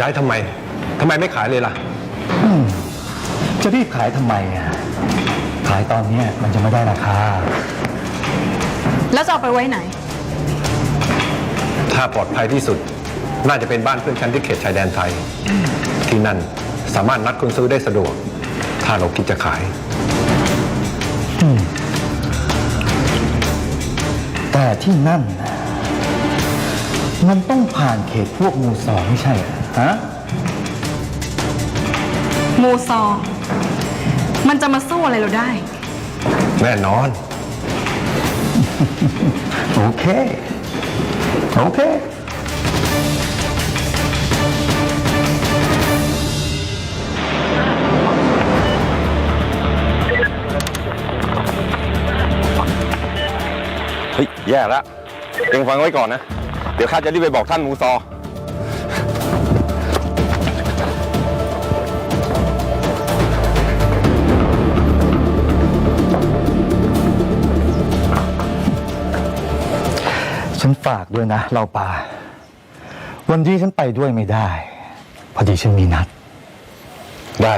ย้ายทำไมทำไมไม่ขายเลยล่ะ จะรีบขายทำไมอะ ขายตอนเนี้ยมันจะไม่ได้ราคา แล้วจะเอาไปไว้ไหน ถ้าปลอดภัยที่สุด น่าจะเป็นบ้านเพื่อนฉันที่เขตชายแดนไทย ที่นั่นสามารถนัดคนซื้อได้สะดวก ถ้าเราคิดจะขาย แต่ที่นั่นน่ะมันต้องผ่านเขตพวกหมูสองไม่ใช่เหรอ ฮะ มูซอ มันจะมาสู้อะไรเราได้ แน่นอน โอเค โอเค เฮ้ย แย่แล้วเองฟังไว้ก่อนนะ เดี๋ยวข้าจะรีบไปบอกท่านมูซอ ฉันฝากด้วยนะเราป่า วันที่ฉันไปด้วยไม่ได้ พอดีฉันมีนัด ได้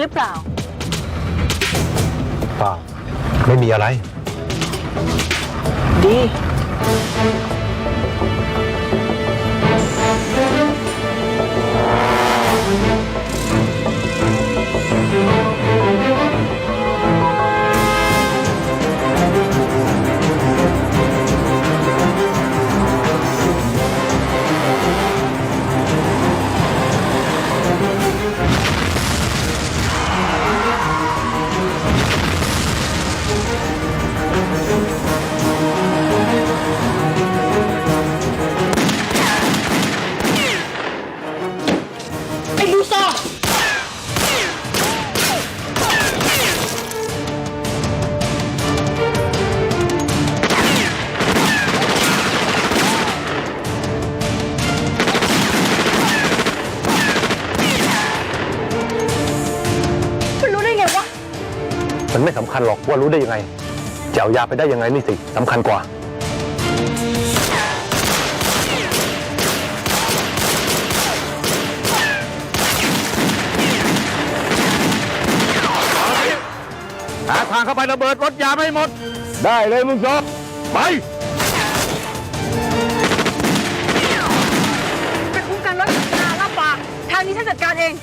หรือเปล่า เปล่าไม่มีอะไร ดี ไม่สำคัญหรอกว่ารู้ได้ยังไงจะเอายาไปได้ยังไงนี่สิสำคัญกว่า หาทางเข้าไประเบิดรถยาไม่หมด ได้เลยมูซอไปเป็นคุ้มกันรถนาล่าป่าทางนี้ฉันจัดการเอง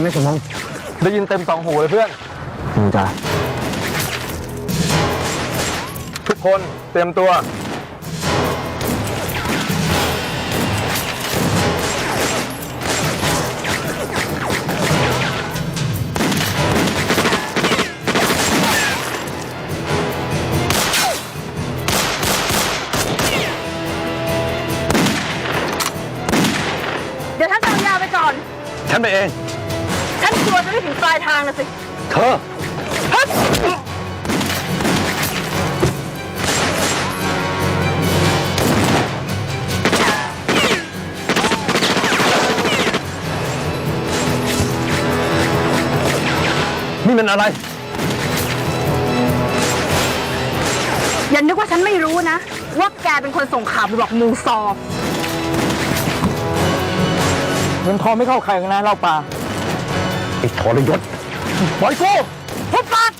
ยินไหมสมองได้ยินเต็มสองหูเลยเพื่อนอืมจ้าทุกคนเตรียมตัว เดี๋ยวท่านจะเอายาไปก่อน ฉันไปเอง ฉันกลัวจะไม่ถึงปลายทางนะสิ เธอ นี่มันอะไร อย่านึกว่าฉันไม่รู้นะ ว่าแกเป็นคนส่งข่าวไปบอกมูซอ เงินทองไม่เข้าใครนะเราป่า ไอ้ทรยศปล่อยกูทุบปาก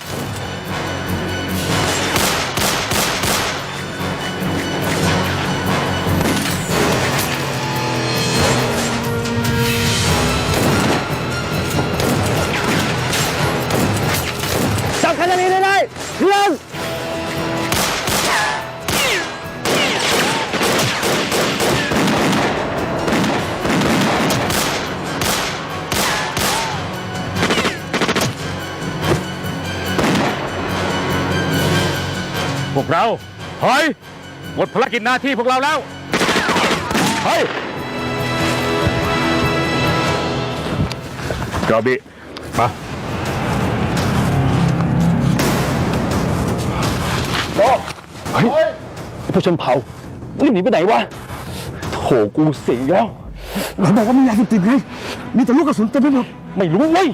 จับขนาดนี้ได้เลยเรื่อง วกเราถอยหมดภารกิจหน้าที่พวกเราแล้วถอยจอบิมาผู้ชนเผ่ารีบหนีไปไหนวะโถกูเสียแล้วไหนบอกว่ามียาเสพติดไงมีแต่ลูกกระสุนเต็มไปหมดไม่รู้เว้ย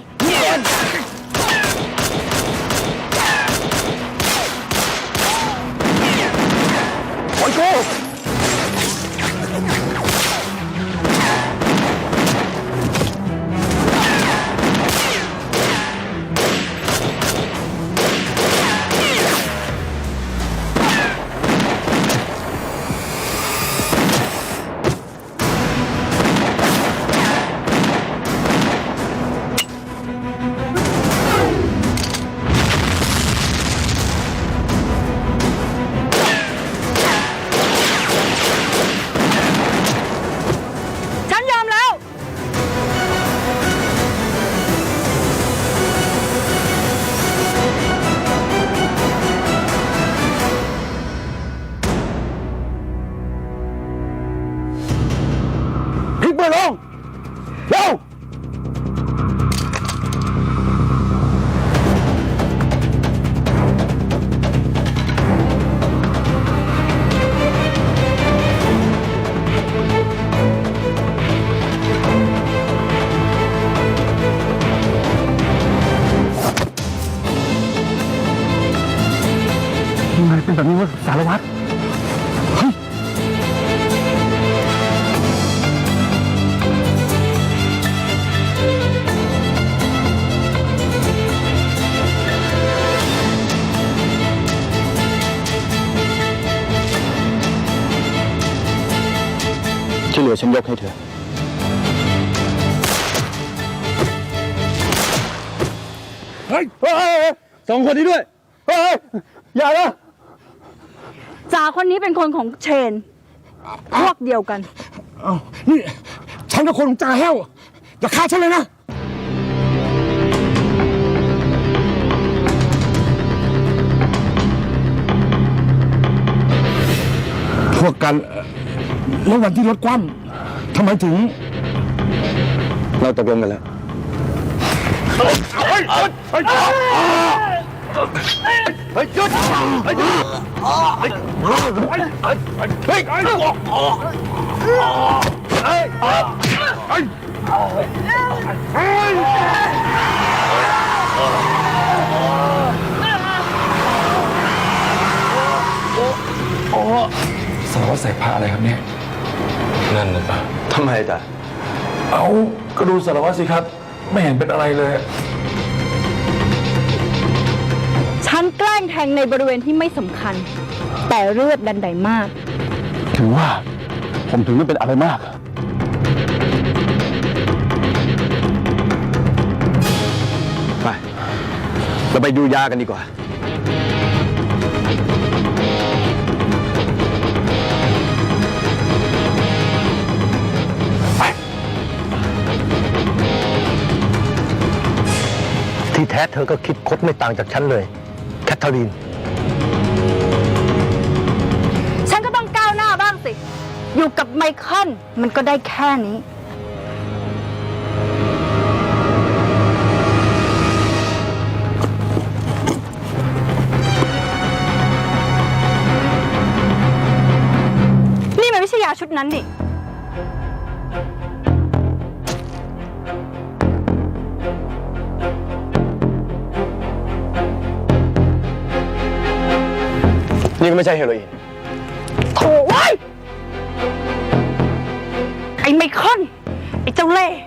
แบบนี้วะสารวัตรเฮ้ยที่เหลือฉันยกให้เธอ เฮ้ยเฮ้ยสองคนนี้ด้วยเฮ้ยอย่านะ จ่าคนนี้เป็นคนของเชน พวกเดียวกัน เอานี่ ฉันกับคนของจ่าแห้ว อย่าฆ่าฉันเลยนะ พวกกันเอ่อแล้ววันที่รถคว่ำทำไมถึง เราตกลงกันแล้ว เฮ้ยเฮ้ยเฮ้ย เฮ้ยเฮ้ยหยุดเฮ้ยหยุดเฮ้ยเฮ้ยเฮ้ยเฮ้ยเฮ้ยเฮ้ยเฮ้ยสารวัตรใส่ผ้าอะไรครับเนี่ยนั่นน่ะทำไมจ๊ะเอาก็ดูสารวัตรสิครับ ไม่เห็นเป็นอะไรเลย ฉันแกล้งแทงในบริเวณที่ไม่สำคัญ แต่เลือดดันใดมาก ถึงว่า ผมถึงไม่เป็นอะไรมาก ไป เราไปดูยากันดีกว่า ที่แท้เธอก็คิดคดไม่ต่างจากฉันเลย ทเธอรีน ฉันก็ต้องก้าวหน้าบ้างสิ อยู่กับไมเคิลมันก็ได้แค่นี้ นี่มันไม่ใช่ยาชุดนั้นนี่ ไม่ใช่เฮโรอีนโถ่เว้ยไอ้ไมเคิลไอ้เจ้าเล่ห์